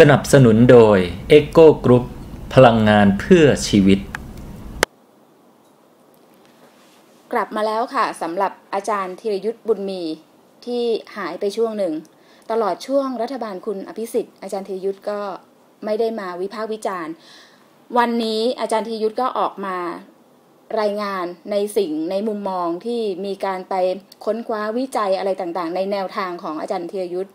สนับสนุนโดย e c o Group พลังงานเพื่อชีวิต กลับมาแล้วค่ะสำหรับอาจารย์ธีรยุทธ์บุญมีที่หายไปช่วงหนึ่ง ตลอดช่วงรัฐบาลคุณอภิสิทธิ์อาจารย์ธีรยุทธ์ก็ไม่ได้มาวิพากษ์วิจารณ์ วันนี้อาจารย์ธีรยุทธ์ก็ออกมารายงานในสิ่งในมุมมองที่มีการไปค้นคว้าวิจัยอะไรต่างๆ ในแนวทางของอาจารย์ธีรยุทธ์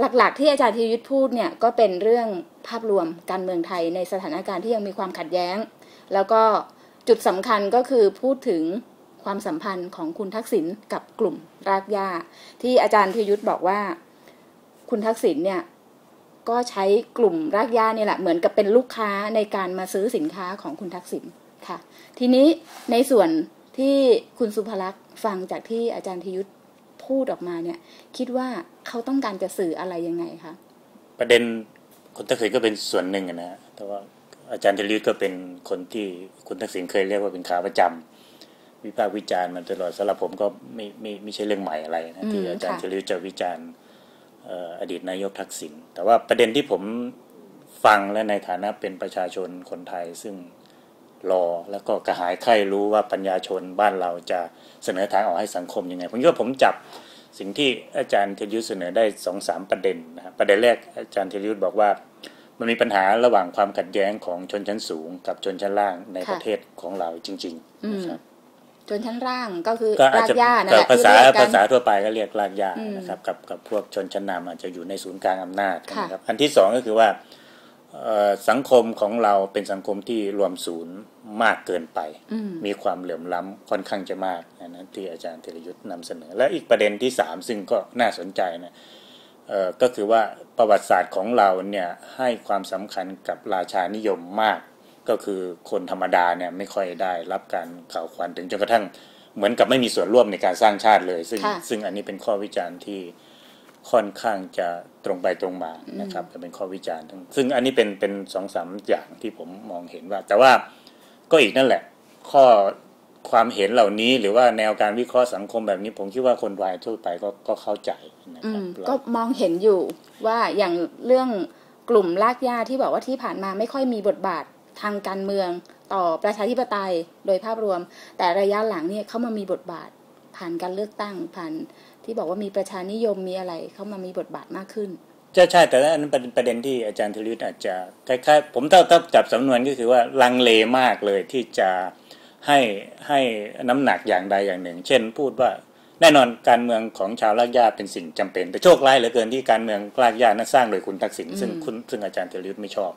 หลักๆ ที่อาจารย์ธีรยุทธ์พูดเนี่ยก็เป็นเรื่องภาพรวมการเมืองไทยในสถานการณ์ที่ยังมีความขัดแย้ง แล้วก็จุดสำคัญก็คือพูดถึงความสัมพันธ์ของคุณทักษิณกับกลุ่มรากหญ้า ที่อาจารย์ธีรยุทธ์บอกว่า คุณทักษิณเนี่ยก็ใช้กลุ่มรากหญ้านี่แหละเหมือนกับเป็นลูกค้าในการมาซื้อสินค้าของคุณทักษิณค่ะ ทีนี้ในส่วนที่คุณสุภลักษณ์ฟังจากที่อาจารย์ธีรยุทธ์ พูดออกมาเนี่ย คิดว่าเขาต้องการจะสื่ออะไรยังไงคะประเด็นคุณทักษิณก็เป็นส่วนหนึ่งนะแต่ว่าอาจารย์ธีรยุทธ์ก็เป็นคนที่คุณทักษิณเคยเรียกว่าเป็นขาประจำวิพากษ์วิจารณ์มันตลอดสำหรับผมก็ไม่ไม่ไม่ใช่เรื่องใหม่อะไรนะที่อาจารย์ธีรยุทธ์จะวิจารณ์อดีตนายกทักษิณแต่ว่าประเด็นที่ผมฟังและในฐานะเป็นประชาชนคนไทย ซึ่ง รอ แล้วก็กระหายใคร่รู้ว่าปัญญาชนบ้านเราจะเสนอทางออกให้สังคมยังไงผมคิดว่าผมจับสิ่งที่อาจารย์เทยุทธเสนอได้สองสามประเด็นนะครับประเด็นแรกอาจารย์เทยุทธบอกว่ามันมีปัญหาระหว่างความขัดแย้งของชนชั้นสูง กับชนชั้นล่างในประเทศของเราจริงๆนะครับชนชั้นล่างก็คือรากหญ้านะภาษาภาษาทั่วไปก็เรียกรากหญ้านะครับกับกับพวกชนชั้นนำอาจจะอยู่ในศูนย์กลางอำนาจนะครับอันที่สองก็คือว่า สังคมของเราเป็นสังคมที่รวมศูนย์มากเกินไป มีความเหลื่อมล้ำค่อนข้างจะมากนะที่อาจารย์เทรยุทธ์นำเสนอ และอีกประเด็นที่สามซึ่งก็น่าสนใจนะก็คือว่าประวัติศาสตร์ของเราเนี่ยให้ความสำคัญกับราชานิยมมาก ก็คือคนธรรมดาเนี่ยไม่ค่อยได้รับการข่าวควันถึงจนกระทั่งเหมือนกับไม่มีส่วนร่วมในการสร้างชาติเลย ซึ่งซึ่งอันนี้เป็นข้อวิจารณ์ที่ ค่อนข้างจะตรงไปตรงมานะครับจะเป็นข้อวิจารณ์ซึ่งอันนี้เป็นเป็นสองสามอย่างที่ผมมองเห็นว่า แต่ว่าก็อีกนั่นแหละ ข้อความเห็นเหล่านี้หรือว่าแนวการวิเคราะห์สังคมแบบนี้ ผมคิดว่าคนวายทั่วไปก็ก็เข้าใจนะครับก็มองเห็นอยู่ว่าอย่างเรื่องกลุ่มลากญาที่บอกว่าที่ผ่านมาไม่ค่อยมีบทบาททางการเมืองต่อประชาธิปไตยโดยภาพรวม แต่ระยะหลังเนี่ยเขามามีบทบาทผ่านการเลือกตั้งผ่าน ที่บอกว่ามีประชานิยมมีอะไรเข้ามามีบทบาทมากขึ้นใช่ใช่แต่อันนั้นเป็นประเด็นที่อาจารย์ธลิตอาจจะคล้ายๆผมถ้าถ้าจับสำนวนก็คือว่าลังเลมากเลยที่จะให้ให้น้ำหนักอย่างใดอย่างหนึ่ง เช่น พูดว่าแน่นอนการเมืองของชาวลากย่าเป็นสิ่งจำเป็น แต่โชคร้ายเหลือเกินที่การเมืองลากย่านั้นสร้างโดยคุณทักษิณซึ่งคุณซึ่งอาจารย์เทลิตไม่ชอบ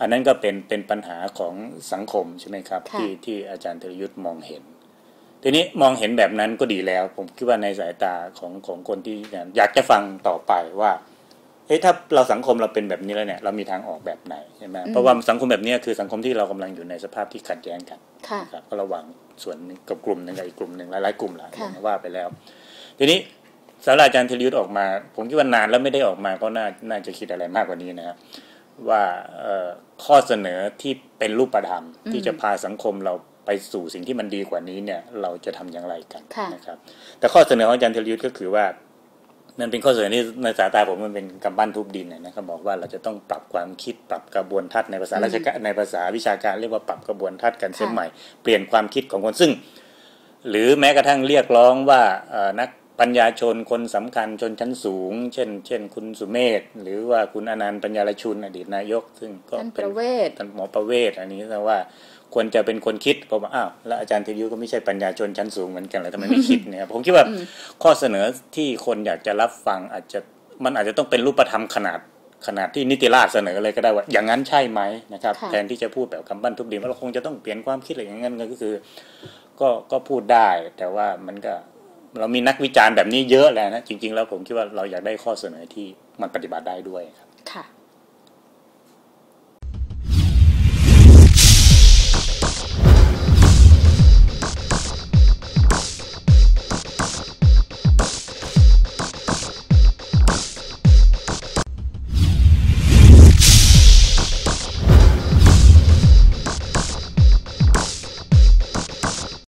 อันนั้นก็เป็นเป็นปัญหาของสังคมใช่ไหมครับ ที่ที่อาจารย์เทลิยุทธ์มองเห็น ทีนี้มองเห็นแบบนั้นก็ดีแล้ว ผมคิดว่าในสายตาของของคนที่อยากจะฟังต่อไปว่าเฮ้ยถ้าเราสังคมเราเป็นแบบนี้แล้วเนี่ยเรามีทางออกแบบไหนใช่ไหมเพราะว่าสังคมแบบนี้คือสังคมที่เรากำลังอยู่ในสภาพที่ขัดแย้งกันครับก็ระหว่างส่วนกับกลุ่มหนึ่งกับอีกกลุ่มหนึ่งหลายๆกลุ่มหลายว่าไปแล้ว ทีนี้สาราอาจารย์เทลิยุทธ์ออกมา ผมคิดว่านานแล้วไม่ได้ออกมาก็น่าน่าจะคิดอะไรมากกว่านี้นะครับว่าข้อเสนอที่เป็นรูปธรรมที่จะพาสังคมเรา ไปสู่สิ่งที่มันดีกว่านี้เนี่ย เราจะทำอย่างไรกันนะครับ แต่ข้อเสนอของอาจารย์เทลิยุทธ์ก็คือว่ามันเป็นข้อเสนอที่ในสายตาผมมันเป็นกำปั้นทุบดินนะครับบอกว่าเราจะต้องปรับความคิดปรับกระบวนทัศน์ในภาษาราชการในภาษาวิชาการเรียกว่าปรับกระบวนทัศน์กันเส้นใหม่เปลี่ยนความคิดของคนซึ่ง หรือแม้กระทั่งเรียกร้องว่านักปัญญาชนคนสำคัญชนชั้นสูง เช่น เช่น คุณสุเมธหรือว่าคุณอนันต์ปัญญาลชุนอดีตนายก ซึ่งก็เป็นท่านหมอประเวศอันนี้แปลว่า ควรจะเป็นคนคิดผมว่าอ้าวแล้วอาจารย์เทยุก็ไม่ใช่ปัญญาชนชั้นสูงเหมือนกันเลยทำไมไม่คิดเนี่ยผมคิดว่าข้อเสนอที่คนอยากจะรับฟังอาจจะมันอาจจะต้องเป็นรูปธรรมขนาดขนาดที่นิติราษเสนอเลยก็ได้ว่า อย่างนั้นใช่ไหมนะครับ แทนที่จะพูดแบบคำบั้นทุบดินว่าเราคงจะต้องเปลี่ยนความคิดอะไรอย่างนั้นก็คือ ก็ก็พูดได้แต่ว่ามันก็เรามีนักวิจารณ์แบบนี้เยอะแล้วนะจริง ๆ แล้วผมคิดว่าเราอยากได้ข้อเสนอที่มันปฏิบัติได้ด้วยครับ